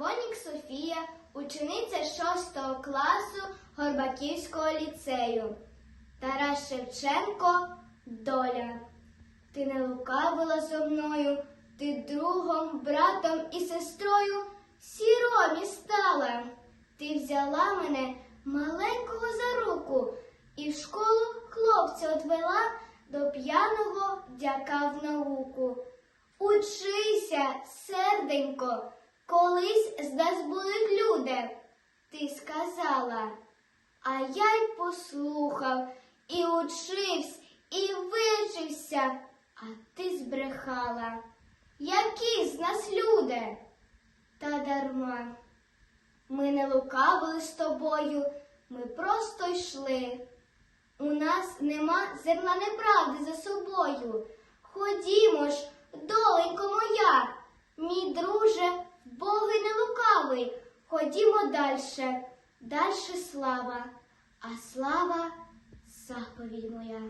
Савонік Софія, учениця 6 класу Горбаківського ліцею. Тарас Шевченко Доля. Ти не лукавила зо мною, ти другом, братом і сестрою сіромі стала. Ти взяла мене маленького за руку і в школу хлопця отвела до п'яного дяка в науку. Учися, серденько, колись з нас будуть люди, ти сказала. А я й послухав, і учився, і вичився, а ти збрехала. Які з нас люди? Та дарма. Ми не лукавили з тобою, ми просто йшли. У нас нема зерна неправди за собою. Ходімо ж, друже, боги не лукавий. Ходімо дальше, дальше слава, а слава заповідь моя.